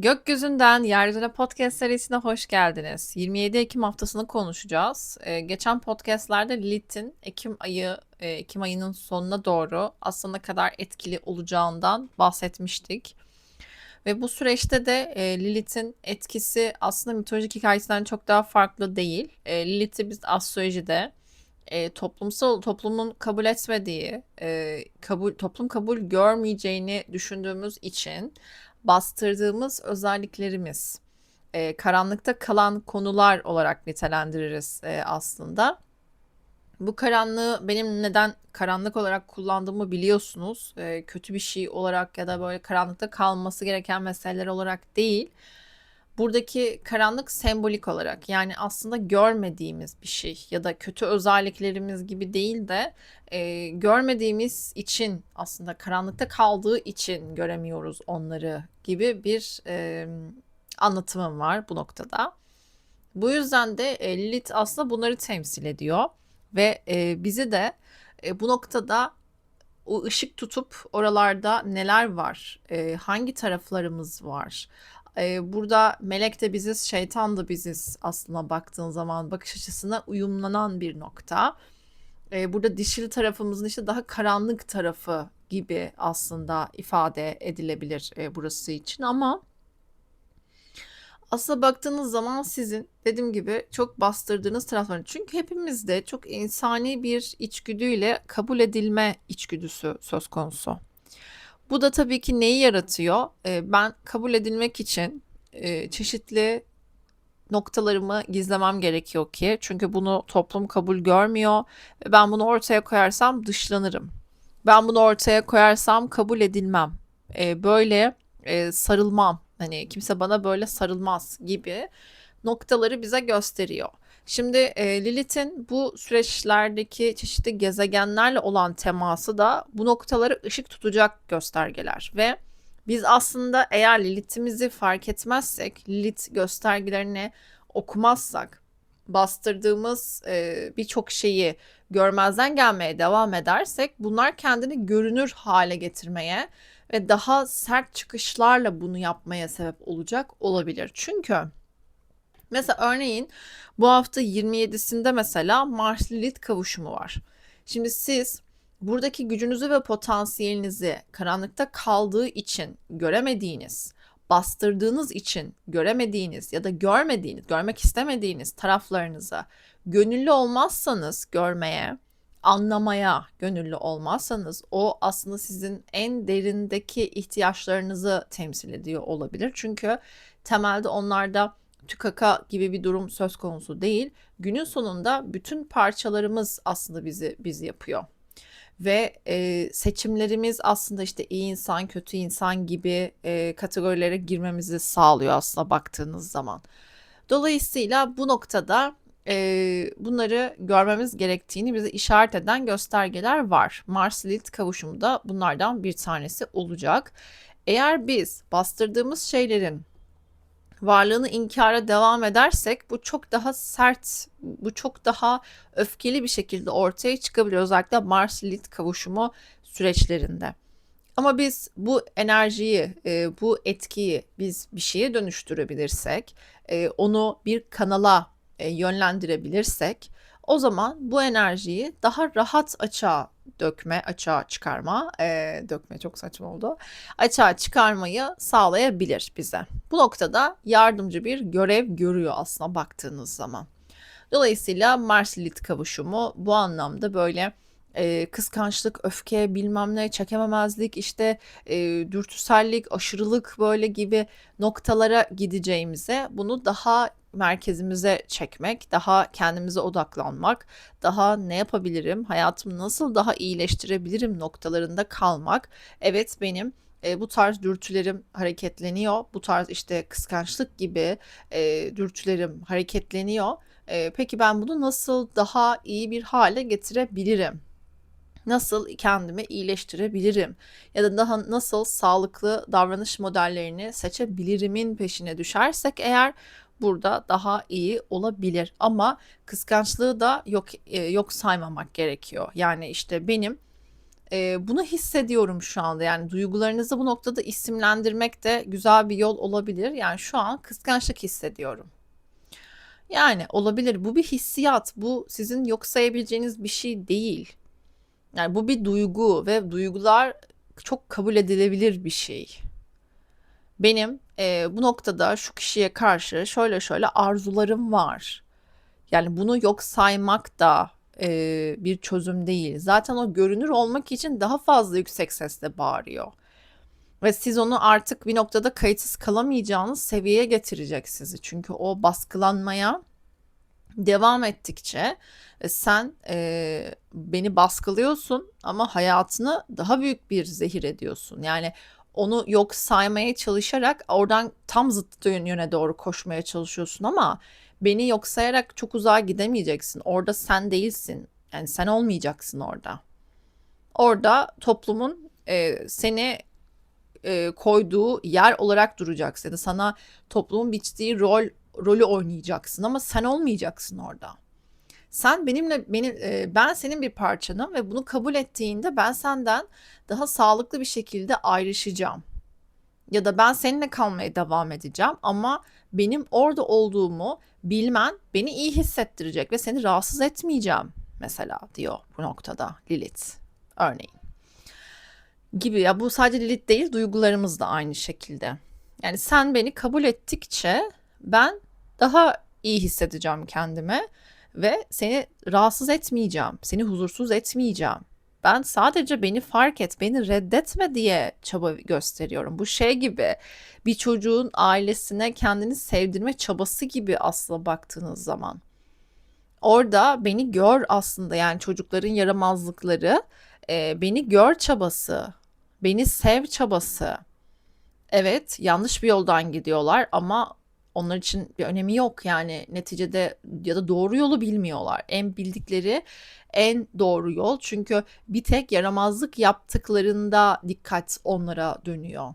Gökyüzünden Yeryüzüne Podcast serisine hoş geldiniz. 27 Ekim haftasını konuşacağız. Ee, geçen podcastlerde Lilith'in Ekim ayı, e, Ekim ayının sonuna doğru aslında kadar etkili olacağından bahsetmiştik. Ve bu süreçte de e, Lilith'in etkisi aslında mitolojik hikayesinden çok daha farklı değil. E, Lilith'i biz astrolojide e, toplumsal toplumun kabul etmediği, e, kabul toplum kabul görmeyeceğini düşündüğümüz için bastırdığımız özelliklerimiz, e, karanlıkta kalan konular olarak nitelendiririz e, aslında. Bu karanlığı benim neden karanlık olarak kullandığımı biliyorsunuz. E, kötü bir şey olarak ya da böyle karanlıkta kalması gereken meseleler olarak değil. Buradaki karanlık sembolik olarak yani aslında görmediğimiz bir şey ya da kötü özelliklerimiz gibi değil de e, görmediğimiz için aslında karanlıkta kaldığı için göremiyoruz onları gibi bir e, anlatımım var bu noktada. Bu yüzden de e, Lilith aslında bunları temsil ediyor ve e, bizi de e, bu noktada o ışık tutup oralarda neler var, e, hangi taraflarımız var, e, burada melek de biziz, şeytan da biziz aslında baktığın zaman bakış açısına uyumlanan bir nokta. E, burada dişil tarafımızın işte daha karanlık tarafı gibi aslında ifade edilebilir e, burası için ama aslında baktığınız zaman sizin dediğim gibi çok bastırdığınız taraflar. Çünkü hepimizde çok insani bir içgüdüyle kabul edilme içgüdüsü söz konusu. Bu da tabii ki neyi yaratıyor? Ee, ben kabul edilmek için e, çeşitli noktalarımı gizlemem gerekiyor ki çünkü bunu toplum kabul görmüyor ben bunu ortaya koyarsam dışlanırım. Ben bunu ortaya koyarsam kabul edilmem. Ee, böyle e, sarılmam. Hani kimse bana böyle sarılmaz gibi noktaları bize gösteriyor. Şimdi e, Lilith'in bu süreçlerdeki çeşitli gezegenlerle olan teması da bu noktaları ışık tutacak göstergeler ve biz aslında eğer Lilith'imizi fark etmezsek, Lilith göstergelerini okumazsak, bastırdığımız e, birçok şeyi görmezden gelmeye devam edersek bunlar kendini görünür hale getirmeye ve daha sert çıkışlarla bunu yapmaya sebep olacak olabilir. Çünkü mesela örneğin bu hafta 27'sinde mesela Mars Lilith kavuşumu var. Şimdi siz buradaki gücünüzü ve potansiyelinizi karanlıkta kaldığı için göremediğiniz, bastırdığınız için göremediğiniz ya da görmediğiniz, görmek istemediğiniz taraflarınızı gönüllü olmazsanız görmeye, anlamaya gönüllü olmazsanız o aslında sizin en derindeki ihtiyaçlarınızı temsil ediyor olabilir. Çünkü temelde onlarda tükaka gibi bir durum söz konusu değil. Günün sonunda bütün parçalarımız aslında bizi bizi yapıyor. Ve e, seçimlerimiz aslında işte iyi insan, kötü insan gibi e, kategorilere girmemizi sağlıyor aslında baktığınız zaman. Dolayısıyla bu noktada e, bunları görmemiz gerektiğini bize işaret eden göstergeler var. Mars Lilith kavuşumu da bunlardan bir tanesi olacak. Eğer biz bastırdığımız şeylerin varlığını inkara devam edersek bu çok daha sert, bu çok daha öfkeli bir şekilde ortaya çıkabiliyor özellikle Mars Lilith kavuşumu süreçlerinde. Ama biz bu enerjiyi, e, bu etkiyi biz bir şeye dönüştürebilirsek, e, onu bir kanala e, yönlendirebilirsek o zaman bu enerjiyi daha rahat açığa dökme, açığa çıkarma, e, dökme çok saçma oldu. Açığa çıkarmayı sağlayabilir bize. Bu noktada yardımcı bir görev görüyor aslında baktığınız zaman. Dolayısıyla Mars Lilith kavuşumu bu anlamda böyle e, kıskançlık, öfke, bilmem ne, çekememezlik, işte e, dürtüsellik, aşırılık böyle gibi noktalara gideceğimize bunu daha merkezimize çekmek, daha kendimize odaklanmak, daha ne yapabilirim, hayatımı nasıl daha iyileştirebilirim noktalarında kalmak. Evet benim e, bu tarz dürtülerim hareketleniyor. Bu tarz işte kıskançlık gibi e, dürtülerim hareketleniyor. E, peki ben bunu nasıl daha iyi bir hale getirebilirim? Nasıl kendimi iyileştirebilirim? Ya da daha nasıl sağlıklı davranış modellerini seçebilirimin peşine düşersek eğer burada daha iyi olabilir. Ama kıskançlığı da yok e, yok saymamak gerekiyor. Yani işte benim Eee, bunu hissediyorum şu anda. Yani duygularınızı bu noktada isimlendirmek de güzel bir yol olabilir. Yani şu an kıskançlık hissediyorum. Yani olabilir. Bu bir hissiyat. Bu sizin yok sayabileceğiniz bir şey değil. Yani bu bir duygu ve duygular çok kabul edilebilir bir şey. Benim eee, bu noktada şu kişiye karşı şöyle şöyle arzularım var. Yani bunu yok saymak da eee, bir çözüm değil. Zaten o görünür olmak için daha fazla yüksek sesle bağırıyor. Ve siz onu artık bir noktada kayıtsız kalamayacağınız seviyeye getirecek sizi. Çünkü o baskılanmaya devam ettikçe e, sen e, beni baskılıyorsun ama hayatını daha büyük bir zehir ediyorsun. Yani onu yok saymaya çalışarak oradan tam zıttı yöne doğru koşmaya çalışıyorsun ama beni yok sayarak çok uzağa gidemeyeceksin. Orada sen değilsin. Yani sen olmayacaksın orada. Orada toplumun e, seni e, koyduğu yer olarak duracaksın ya da sana toplumun biçtiği rol rolü oynayacaksın ama sen olmayacaksın orada. Sen benimle benim e, ben senin bir parçanım ve bunu kabul ettiğinde ben senden daha sağlıklı bir şekilde ayrışacağım. Ya da ben seninle kalmaya devam edeceğim ama benim orada olduğumu bilmen beni iyi hissettirecek ve seni rahatsız etmeyeceğim mesela diyor bu noktada Lilith örneğin. Gibi ya bu sadece Lilith değil duygularımız da aynı şekilde. Yani sen beni kabul ettikçe ben daha iyi hissedeceğim kendime ve seni rahatsız etmeyeceğim, seni huzursuz etmeyeceğim. Ben sadece beni fark et, beni reddetme diye çaba gösteriyorum. Bu şey gibi bir çocuğun ailesine kendini sevdirme çabası gibi aslında baktığınız zaman. Orada beni gör aslında yani çocukların yaramazlıkları, e, beni gör çabası, beni sev çabası. Evet, yanlış bir yoldan gidiyorlar ama onlar için bir önemi yok yani neticede ya da doğru yolu bilmiyorlar. En bildikleri en doğru yol çünkü bir tek yaramazlık yaptıklarında dikkat onlara dönüyor.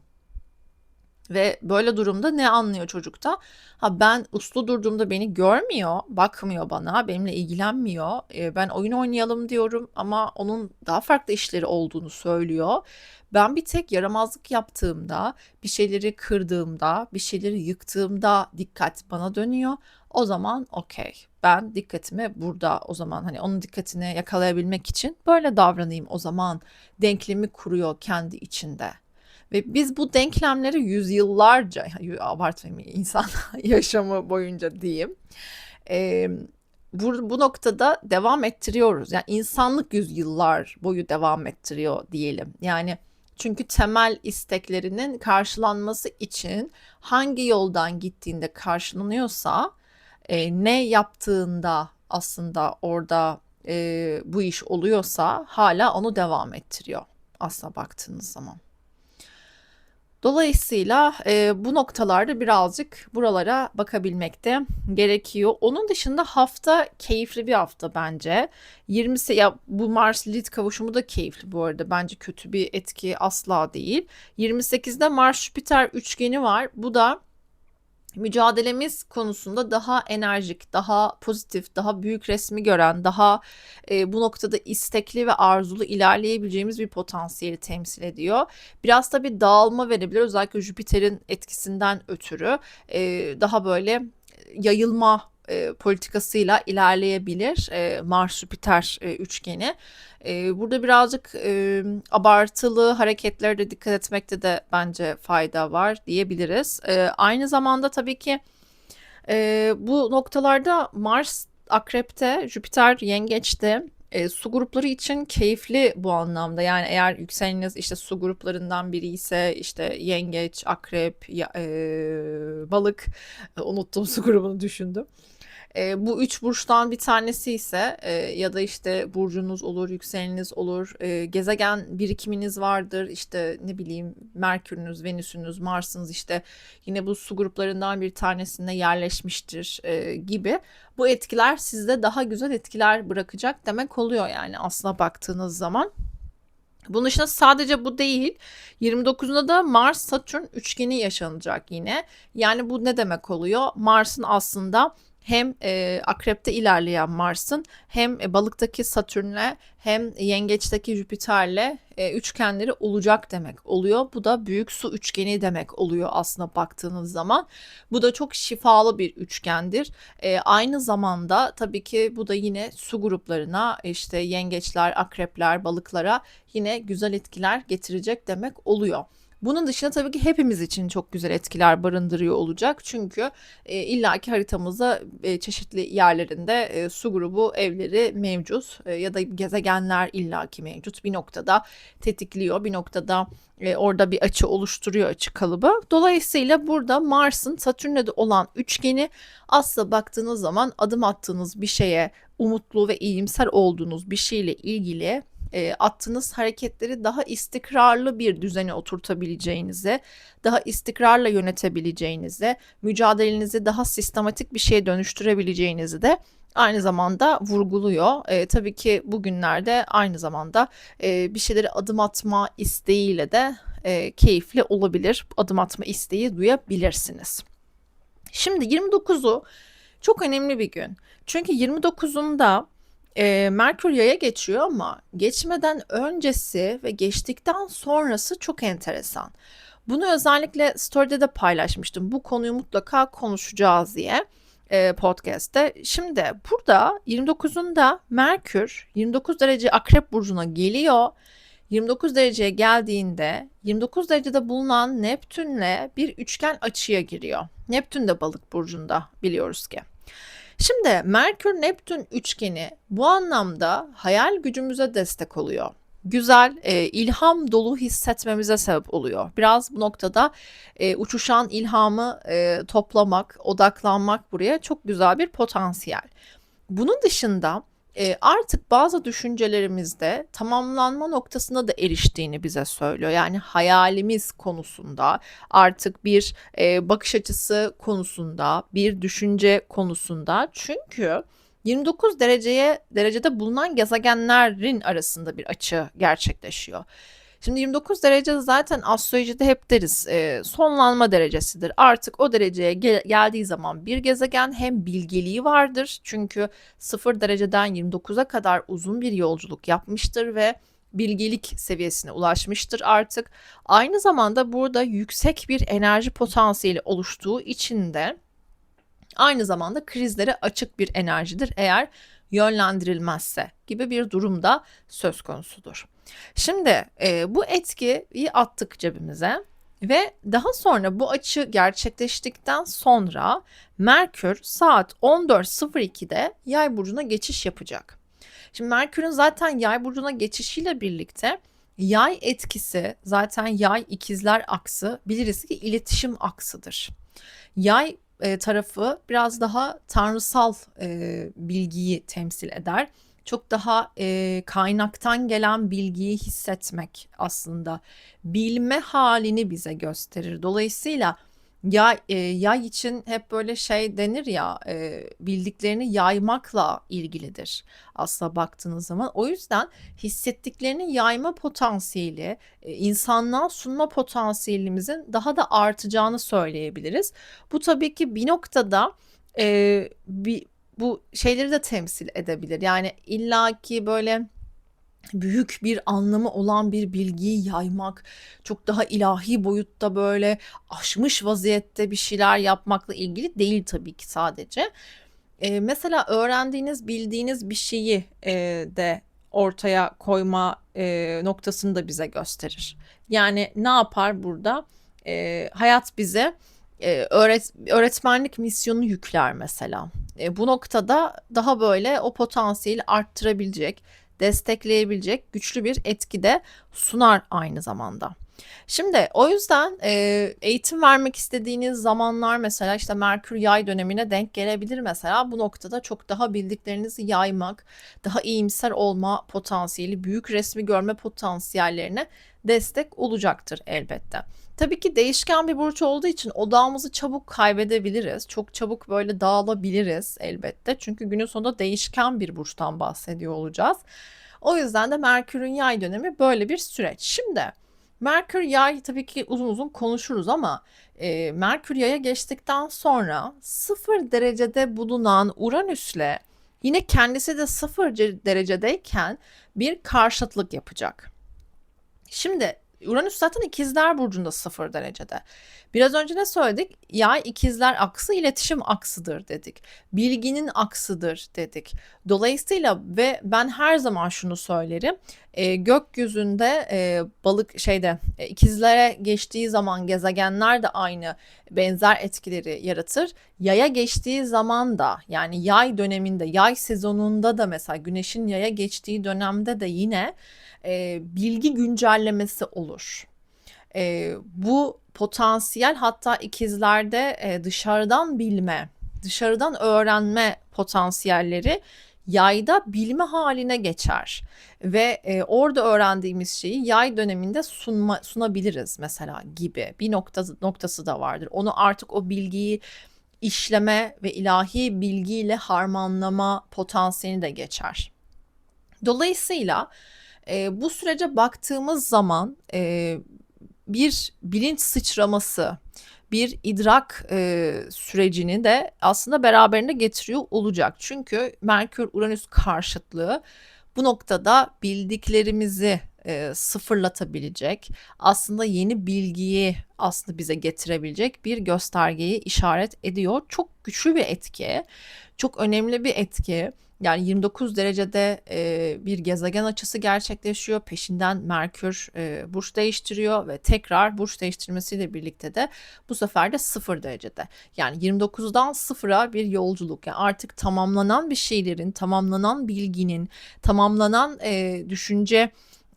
Ve böyle durumda ne anlıyor çocukta? Ha ben uslu durduğumda beni görmüyor, bakmıyor bana, benimle ilgilenmiyor. E, ben oyun oynayalım diyorum ama onun daha farklı işleri olduğunu söylüyor. Ben bir tek yaramazlık yaptığımda, bir şeyleri kırdığımda, bir şeyleri yıktığımda dikkat bana dönüyor. O zaman okey. Ben dikkatimi burada o zaman hani onun dikkatini yakalayabilmek için böyle davranayım o zaman denklemi kuruyor kendi içinde. Ve biz bu denklemleri yüzyıllarca, abartmayayım insan yaşamı boyunca diyeyim. E, bu, bu noktada devam ettiriyoruz. Yani insanlık yüzyıllar boyu devam ettiriyor diyelim. Yani çünkü temel isteklerinin karşılanması için hangi yoldan gittiğinde karşılanıyorsa e, ne yaptığında aslında orada e, bu iş oluyorsa hala onu devam ettiriyor aslına baktığınız zaman. Dolayısıyla e, bu noktalarda birazcık buralara bakabilmek de gerekiyor. Onun dışında hafta keyifli bir hafta bence. 20 ya bu Mars Lilith kavuşumu da keyifli bu arada. Bence kötü bir etki asla değil. 28'de Mars Jüpiter üçgeni var. Bu da mücadelemiz konusunda daha enerjik, daha pozitif, daha büyük resmi gören, daha e, bu noktada istekli ve arzulu ilerleyebileceğimiz bir potansiyeli temsil ediyor. Biraz da bir dağılma verebilir özellikle Jüpiter'in etkisinden ötürü e, daha böyle yayılma e, politikasıyla ilerleyebilir e, Mars-Jüpiter e, üçgeni. E, burada birazcık e, abartılı hareketlere de dikkat etmekte de bence fayda var diyebiliriz. E, aynı zamanda tabii ki e, bu noktalarda Mars Akrep'te, Jüpiter Yengeç'te e, su grupları için keyifli bu anlamda. Yani eğer yükseleniniz işte su gruplarından biri ise işte yengeç, akrep, ya, e, balık e, unuttum su grubunu düşündüm. E, bu üç burçtan bir tanesi ise e, ya da işte burcunuz olur, yükseleniniz olur, e, gezegen birikiminiz vardır, işte ne bileyim Merkür'ünüz, Venüs'ünüz, Mars'ınız işte yine bu su gruplarından bir tanesinde yerleşmiştir e, gibi. Bu etkiler sizde daha güzel etkiler bırakacak demek oluyor yani aslına baktığınız zaman. Bunun dışında sadece bu değil. 29'unda da Mars Satürn üçgeni yaşanacak yine. Yani bu ne demek oluyor? Mars'ın aslında hem e, akrepte ilerleyen Mars'ın hem e, balıktaki Satürn'le hem yengeçteki Jüpiter'le e, üçgenleri olacak demek oluyor. Bu da büyük su üçgeni demek oluyor aslında baktığınız zaman. Bu da çok şifalı bir üçgendir. E, aynı zamanda tabii ki bu da yine su gruplarına işte yengeçler, akrepler, balıklara yine güzel etkiler getirecek demek oluyor. Bunun dışında tabii ki hepimiz için çok güzel etkiler barındırıyor olacak. Çünkü e, illaki haritamızda e, çeşitli yerlerinde e, su grubu evleri mevcut e, ya da gezegenler illaki mevcut. Bir noktada tetikliyor, bir noktada e, orada bir açı oluşturuyor açı kalıbı. Dolayısıyla burada Mars'ın Satürn'le de olan üçgeni aslında baktığınız zaman adım attığınız bir şeye umutlu ve iyimser olduğunuz bir şeyle ilgili e, attığınız hareketleri daha istikrarlı bir düzene oturtabileceğinize, daha istikrarla yönetebileceğinize, mücadelenizi daha sistematik bir şeye dönüştürebileceğinizi de aynı zamanda vurguluyor. E, tabii ki bugünlerde aynı zamanda e, bir şeyleri adım atma isteğiyle de e, keyifli olabilir. Adım atma isteği duyabilirsiniz. Şimdi 29'u çok önemli bir gün. Çünkü 29'unda e, Merkür yaya geçiyor ama geçmeden öncesi ve geçtikten sonrası çok enteresan. Bunu özellikle story'de de paylaşmıştım. Bu konuyu mutlaka konuşacağız diye e, podcast'te. Şimdi burada 29'unda Merkür 29 derece Akrep burcuna geliyor. 29 dereceye geldiğinde 29 derecede bulunan Neptünle bir üçgen açıya giriyor. Neptün de balık burcunda biliyoruz ki. Şimdi Merkür-Neptün üçgeni bu anlamda hayal gücümüze destek oluyor. Güzel, e, ilham dolu hissetmemize sebep oluyor. Biraz bu noktada e, uçuşan ilhamı e, toplamak, odaklanmak buraya çok güzel bir potansiyel. Bunun dışında e, artık bazı düşüncelerimizde tamamlanma noktasına da eriştiğini bize söylüyor. Yani hayalimiz konusunda artık bir e, bakış açısı konusunda, bir düşünce konusunda. Çünkü 29 dereceye derecede bulunan gezegenlerin arasında bir açı gerçekleşiyor. Şimdi 29 derece zaten astrolojide hep deriz e, sonlanma derecesidir. Artık o dereceye gel- geldiği zaman bir gezegen hem bilgeliği vardır. Çünkü 0 dereceden 29'a kadar uzun bir yolculuk yapmıştır ve bilgelik seviyesine ulaşmıştır artık. Aynı zamanda burada yüksek bir enerji potansiyeli oluştuğu için de aynı zamanda krizlere açık bir enerjidir eğer yönlendirilmezse gibi bir durumda söz konusudur. Şimdi e, bu etkiyi attık cebimize ve daha sonra bu açı gerçekleştikten sonra Merkür saat 14.02'de Yay burcuna geçiş yapacak. Şimdi Merkür'ün zaten Yay burcuna geçişiyle birlikte Yay etkisi zaten Yay ikizler aksı biliriz ki iletişim aksıdır. Yay e, tarafı biraz daha tanrısal e, bilgiyi temsil eder çok daha e, kaynaktan gelen bilgiyi hissetmek aslında bilme halini bize gösterir. Dolayısıyla ya e, yay için hep böyle şey denir ya e, bildiklerini yaymakla ilgilidir aslında baktığınız zaman. O yüzden hissettiklerini yayma potansiyeli, e, insanlığa sunma potansiyelimizin daha da artacağını söyleyebiliriz. Bu tabii ki bir noktada e, bir bu şeyleri de temsil edebilir. Yani illaki böyle büyük bir anlamı olan bir bilgiyi yaymak, çok daha ilahi boyutta böyle aşmış vaziyette bir şeyler yapmakla ilgili değil tabii ki sadece. Ee, mesela öğrendiğiniz, bildiğiniz bir şeyi e, de ortaya koyma e, noktasını da bize gösterir. Yani ne yapar burada? E, hayat bize e, öğret öğretmenlik misyonu yükler mesela. E, bu noktada daha böyle o potansiyeli arttırabilecek, destekleyebilecek güçlü bir etki de sunar aynı zamanda. Şimdi o yüzden e, eğitim vermek istediğiniz zamanlar mesela işte Merkür yay dönemine denk gelebilir mesela. Bu noktada çok daha bildiklerinizi yaymak, daha iyimser olma potansiyeli, büyük resmi görme potansiyellerine destek olacaktır elbette. Tabii ki değişken bir burç olduğu için odağımızı çabuk kaybedebiliriz. Çok çabuk böyle dağılabiliriz elbette. Çünkü günün sonunda değişken bir burçtan bahsediyor olacağız. O yüzden de Merkür'ün yay dönemi böyle bir süreç. Şimdi Merkür Yay tabii ki uzun uzun konuşuruz ama e, Merkür Yay'a geçtikten sonra 0 derecede bulunan Uranüs'le yine kendisi de 0 derecedeyken bir karşıtlık yapacak. Şimdi Uranüs zaten ikizler burcunda 0 derecede. Biraz önce ne söyledik? Yay ikizler aksı iletişim aksıdır dedik. Bilginin aksıdır dedik. Dolayısıyla ve ben her zaman şunu söylerim. E, gökyüzünde e, balık şeyde e, ikizlere geçtiği zaman gezegenler de aynı benzer etkileri yaratır. Yaya geçtiği zaman da yani yay döneminde, yay sezonunda da mesela güneşin yaya geçtiği dönemde de yine e, bilgi güncellemesi olur. E, bu potansiyel hatta ikizlerde e, dışarıdan bilme, dışarıdan öğrenme potansiyelleri yayda bilme haline geçer ve e, orada öğrendiğimiz şeyi yay döneminde sunma, sunabiliriz mesela gibi bir noktası, noktası da vardır. Onu artık o bilgiyi işleme ve ilahi bilgiyle harmanlama potansiyeli de geçer. Dolayısıyla e, bu sürece baktığımız zaman e, bir bilinç sıçraması, bir idrak e, sürecini de aslında beraberinde getiriyor olacak. Çünkü Merkür-Uranüs karşıtlığı bu noktada bildiklerimizi e, sıfırlatabilecek, aslında yeni bilgiyi aslında bize getirebilecek bir göstergeyi işaret ediyor. Çok güçlü bir etki, çok önemli bir etki. Yani 29 derecede e, bir gezegen açısı gerçekleşiyor. Peşinden Merkür e, burç değiştiriyor ve tekrar burç değiştirmesiyle birlikte de bu sefer de 0 derecede. Yani 29'dan 0'a bir yolculuk. Yani artık tamamlanan bir şeylerin, tamamlanan bilginin, tamamlanan e, düşünce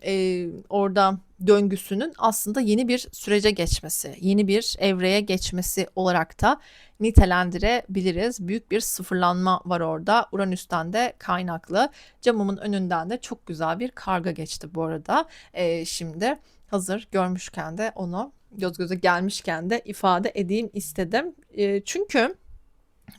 e, orada döngüsünün aslında yeni bir sürece geçmesi, yeni bir evreye geçmesi olarak da nitelendirebiliriz. Büyük bir sıfırlanma var orada. Uranüs'ten de kaynaklı. Camımın önünden de çok güzel bir karga geçti bu arada. E, şimdi hazır görmüşken de onu göz göze gelmişken de ifade edeyim istedim. E, çünkü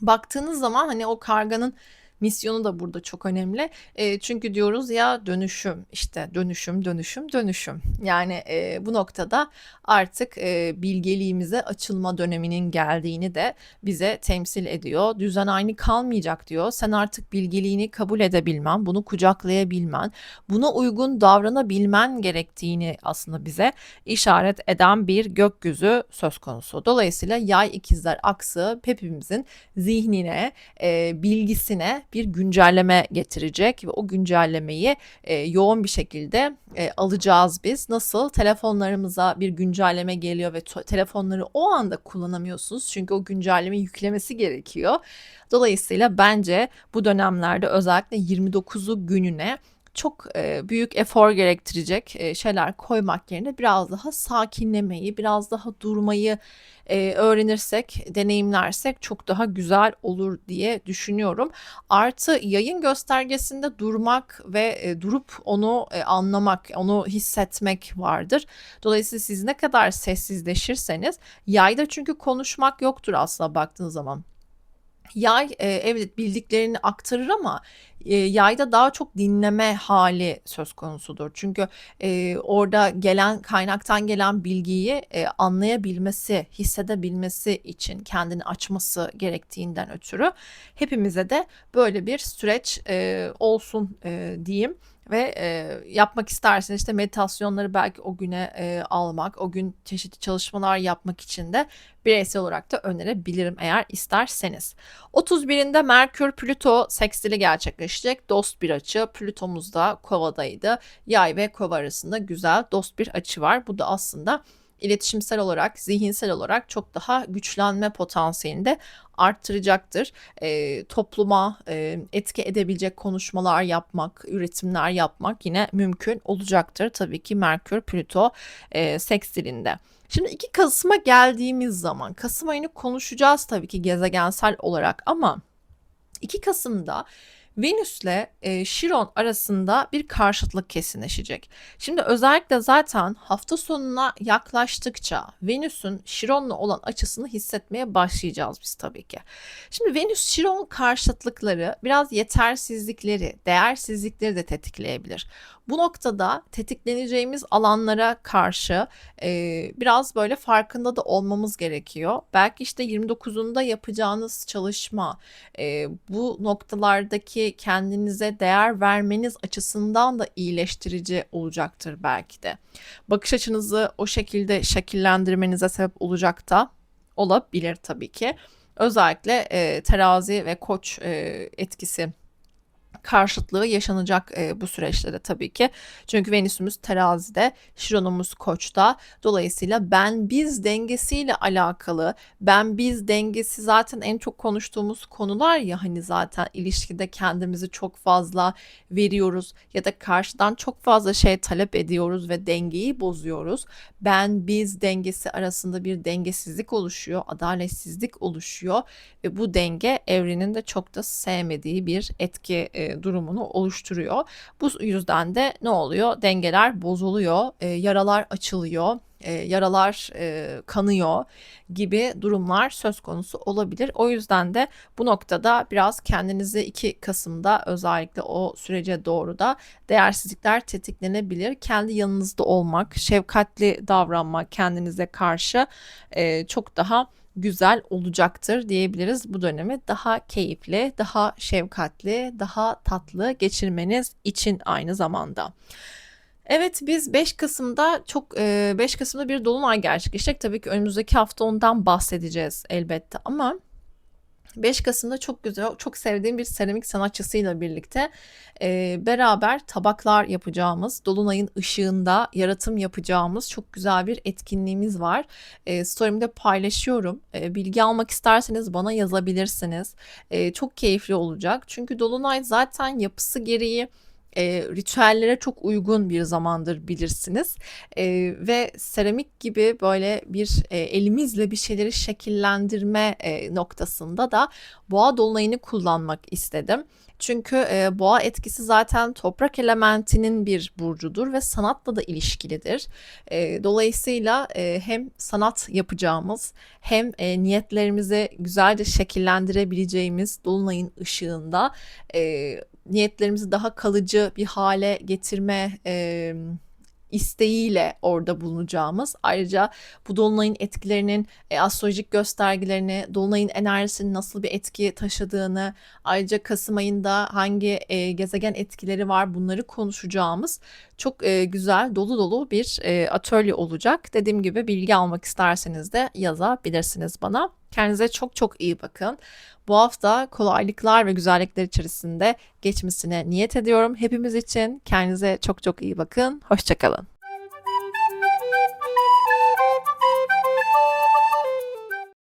baktığınız zaman hani o karganın misyonu da burada çok önemli. E, çünkü diyoruz ya dönüşüm işte dönüşüm dönüşüm dönüşüm. Yani e, bu noktada artık e, bilgeliğimize açılma döneminin geldiğini de bize temsil ediyor. Düzen aynı kalmayacak diyor. Sen artık bilgeliğini kabul edebilmen, bunu kucaklayabilmen, buna uygun davranabilmen gerektiğini aslında bize işaret eden bir gökyüzü söz konusu. Dolayısıyla yay ikizler aksı hepimizin zihnine, e, bilgisine bir güncelleme getirecek ve o güncellemeyi e, yoğun bir şekilde e, alacağız biz. Nasıl? Telefonlarımıza bir güncelleme geliyor ve telefonları o anda kullanamıyorsunuz çünkü o güncelleme yüklemesi gerekiyor. Dolayısıyla bence bu dönemlerde özellikle 29'u gününe çok e, büyük efor gerektirecek e, şeyler koymak yerine biraz daha sakinlemeyi, biraz daha durmayı e, öğrenirsek, deneyimlersek çok daha güzel olur diye düşünüyorum. Artı yayın göstergesinde durmak ve e, durup onu e, anlamak, onu hissetmek vardır. Dolayısıyla siz ne kadar sessizleşirseniz yayda çünkü konuşmak yoktur aslında baktığınız zaman. Yay e, evet bildiklerini aktarır ama e, yayda daha çok dinleme hali söz konusudur. Çünkü e, orada gelen kaynaktan gelen bilgiyi anlayabilmesi, hissedebilmesi için kendini açması gerektiğinden ötürü hepimize de böyle bir süreç olsun diyeyim ve e, yapmak isterseniz işte meditasyonları belki o güne e, almak, o gün çeşitli çalışmalar yapmak için de bireysel olarak da önerebilirim eğer isterseniz. 31'inde Merkür Plüto sekstili gerçekleşecek. Dost bir açı. Plütomuz da Kova'daydı. Yay ve Kova arasında güzel dost bir açı var. Bu da aslında iletişimsel olarak, zihinsel olarak çok daha güçlenme potansiyelini de arttıracaktır. E, topluma e, etki edebilecek konuşmalar yapmak, üretimler yapmak yine mümkün olacaktır. Tabii ki Merkür, Plüto e, sekstilinde. Şimdi 2 Kasım'a geldiğimiz zaman Kasım ayını konuşacağız tabii ki gezegensel olarak ama 2 Kasım'da Venüs'le e, Şiron arasında bir karşıtlık kesinleşecek. Şimdi özellikle zaten hafta sonuna yaklaştıkça Venüs'ün Şiron'la olan açısını hissetmeye başlayacağız biz tabii ki. Şimdi Venüs-Şiron karşıtlıkları biraz yetersizlikleri, değersizlikleri de tetikleyebilir. Bu noktada tetikleneceğimiz alanlara karşı e, biraz böyle farkında da olmamız gerekiyor. Belki işte 29'unda yapacağınız çalışma e, bu noktalardaki kendinize değer vermeniz açısından da iyileştirici olacaktır belki de. Bakış açınızı o şekilde şekillendirmenize sebep olacak da olabilir tabii ki. Özellikle e, terazi ve koç e, etkisi karşıtlığı yaşanacak e, bu süreçte de tabii ki. Çünkü Venüs'ümüz terazide, Şiron'umuz koçta. Dolayısıyla ben biz dengesiyle alakalı, ben biz dengesi zaten en çok konuştuğumuz konular ya hani zaten ilişkide kendimizi çok fazla veriyoruz ya da karşıdan çok fazla şey talep ediyoruz ve dengeyi bozuyoruz. Ben biz dengesi arasında bir dengesizlik oluşuyor, adaletsizlik oluşuyor ve bu denge evrenin de çok da sevmediği bir etki e, durumunu oluşturuyor. Bu yüzden de ne oluyor? Dengeler bozuluyor, e, yaralar açılıyor, e, yaralar e, kanıyor gibi durumlar söz konusu olabilir. O yüzden de bu noktada biraz kendinizi 2 Kasım'da özellikle o sürece doğru da değersizlikler tetiklenebilir. Kendi yanınızda olmak, şefkatli davranmak kendinize karşı e, çok daha güzel olacaktır diyebiliriz bu dönemi daha keyifli, daha şefkatli, daha tatlı geçirmeniz için aynı zamanda. Evet biz 5 Kasım'da çok 5 Kasım'da bir dolunay gerçekleşecek. Tabii ki önümüzdeki hafta ondan bahsedeceğiz elbette ama 5 Kasım'da çok güzel, çok sevdiğim bir seramik sanatçısıyla birlikte e, beraber tabaklar yapacağımız, Dolunay'ın ışığında yaratım yapacağımız çok güzel bir etkinliğimiz var. E, story'imde paylaşıyorum. E, bilgi almak isterseniz bana yazabilirsiniz. E, çok keyifli olacak. Çünkü Dolunay zaten yapısı gereği e, ritüellere çok uygun bir zamandır bilirsiniz e, ve seramik gibi böyle bir e, elimizle bir şeyleri şekillendirme e, noktasında da boğa dolunayını kullanmak istedim. Çünkü e, boğa etkisi zaten toprak elementinin bir burcudur ve sanatla da ilişkilidir. E, dolayısıyla e, hem sanat yapacağımız hem e, niyetlerimizi güzelce şekillendirebileceğimiz dolunayın ışığında e, niyetlerimizi daha kalıcı bir hale getirme e, isteğiyle orada bulunacağımız. Ayrıca bu dolunayın etkilerinin e, astrolojik göstergelerini, dolunayın enerjisinin nasıl bir etki taşıdığını, ayrıca Kasım ayında hangi e, gezegen etkileri var bunları konuşacağımız çok e, güzel, dolu dolu bir e, atölye olacak. Dediğim gibi bilgi almak isterseniz de yazabilirsiniz bana. Kendinize çok çok iyi bakın. Bu hafta kolaylıklar ve güzellikler içerisinde geçmesine niyet ediyorum. Hepimiz için kendinize çok çok iyi bakın. Hoşçakalın.